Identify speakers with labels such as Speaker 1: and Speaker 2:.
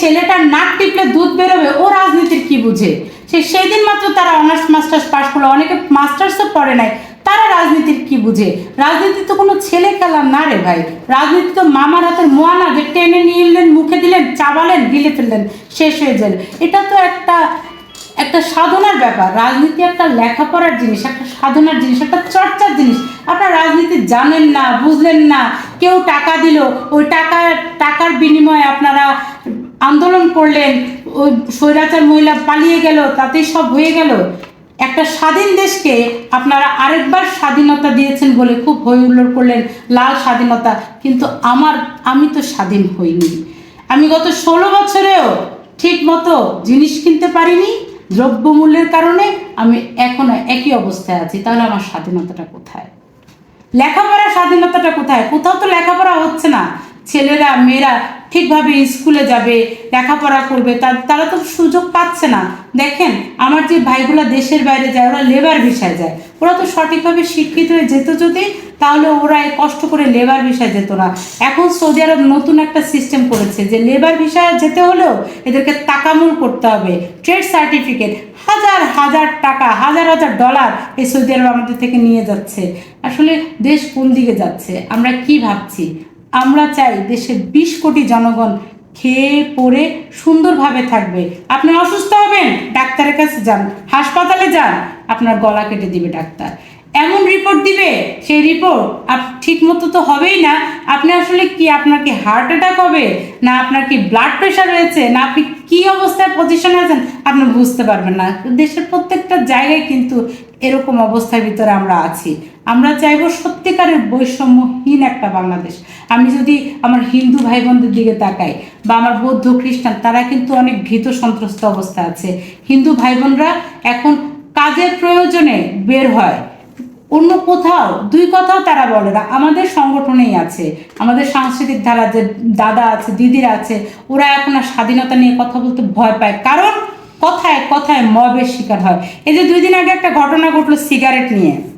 Speaker 1: ছেলেটার নাক টিপলে দুধ বেরোবে, ও রাজনীতির কি বুঝে? সে সেই দিন মাত্র তারা অনার্স মাস্টার্স পাশ করল, অনেকে মাস্টার্সও পড়ে নাই, তারা রাজনীতির কি বুঝে? রাজনীতি তো কোনো ছেলে খেলা না রে ভাই। রাজনীতি তো মামার হাতের মোয়ানা যে টেনে নিয়ে এলেন, মুখে দিলেন, চাবালেন, গিলে ফেললেন, শেষ হয়ে গেল এটা তো একটা একটা সাধনার ব্যাপার। রাজনীতি একটা লেখাপড়ার জিনিস, একটা সাধনার জিনিস, একটা চর্চার জিনিস। আপনারা রাজনীতি জানেন না, বুঝলেন না। কেউ টাকা দিল, ওই টাকা, টাকার বিনিময়ে আপনারা আন্দোলন করলেন, ওই স্বৈরাচার মহিলা পালিয়ে গেল, তাতেই সব হয়ে গেল। একটা স্বাধীন দেশকে আপনারা আরেকবার স্বাধীনতা দিয়েছেন বলে খুব হই হুল্লোড় করলেন লাল স্বাধীনতা। কিন্তু আমার, আমি তো স্বাধীন হইনি। আমি গত ষোলো বছরেও ঠিক মতো জিনিস কিনতে পারিনি, দ্রব্যমূল্যের কারণে আমি এখনও একই অবস্থায় আছি। তাহলে আমার স্বাধীনতাটা কোথায়? লেখাপড়ার স্বাধীনতাটা কোথায়? কোথাও তো লেখাপড়া হচ্ছে না। ছেলেরা, মেয়েরা ঠিকভাবে স্কুলে যাবে, লেখাপড়া করবে তারা তো সুযোগ পাচ্ছে না। দেখেন, আমার যে ভাইগুলো দেশের বাইরে যায়, ওরা লেবার ভিসায় যায়। ওরা তো সঠিকভাবে শিক্ষিত হয়ে যেত যদি, তাহলে ওরা কষ্ট করে লেবার ভিসায় যেত না। এখন সৌদি আরব নতুন একটা সিস্টেম করেছে যে লেবার ভিসায় যেতে হলেও এদেরকে তাকামুল করতে হবে। ট্রেড সার্টিফিকেট হাজার হাজার টাকা, হাজার হাজার ডলার এই সৌদি আরব আমাদের থেকে নিয়ে যাচ্ছে। আসলে দেশ কোন দিকে যাচ্ছে? আমরা কি ভাবছি? আমরা চাই দেশের বিশ কোটি জনগণ খেয়ে পরে সুন্দরভাবে থাকবে। আপনি অসুস্থ হবেন, ডাক্তারের কাছে যান, হাসপাতালে যান, আপনার গলা কেটে দিবে ডাক্তার। এমন রিপোর্ট দিবে? সেই রিপোর্ট আপ ঠিক মতো তো হবেই না। আপনি আসলে কি, আপনার কি হার্ট অ্যাটাক হবে? না আপনার কি ব্লাড প্রেশার রয়েছে? না আপনি কি অবস্থায় পজিশনে আছেন? আপনি বুঝতে পারবেন না। দেশের প্রত্যেকটা জায়গায় কিন্তু এরকম অবস্থার ভিতরে আমরা আছি। আমরা চাইব সত্যিকারের বৈষম্যহীন একটা বাংলাদেশ। আমি যদি আমার হিন্দু ভাই বোনদের দিকে তাকাই বা আমার বৌদ্ধ খ্রিস্টান, তারা কিন্তু অনেক ভীত সন্ত্রস্ত অবস্থা আছে। হিন্দু ভাই বোনরা এখন কাজের প্রয়োজনে বের হয়। অন্য কোথাও, দুই কথাও তারা বলে না। আমাদের সংগঠনেই আছে। আমাদের সাংস্কৃতিক ধারা যে দাদা আছে, দিদিরা আছে, ওরা এখন আর স্বাধীনতা নিয়ে কথা বলতে ভয় পায়। কারণ কথায় কথায় মবের শিকার হয়। এই যে দুই দিন আগে একটা ঘটনা ঘটলো সিগারেট নিয়ে।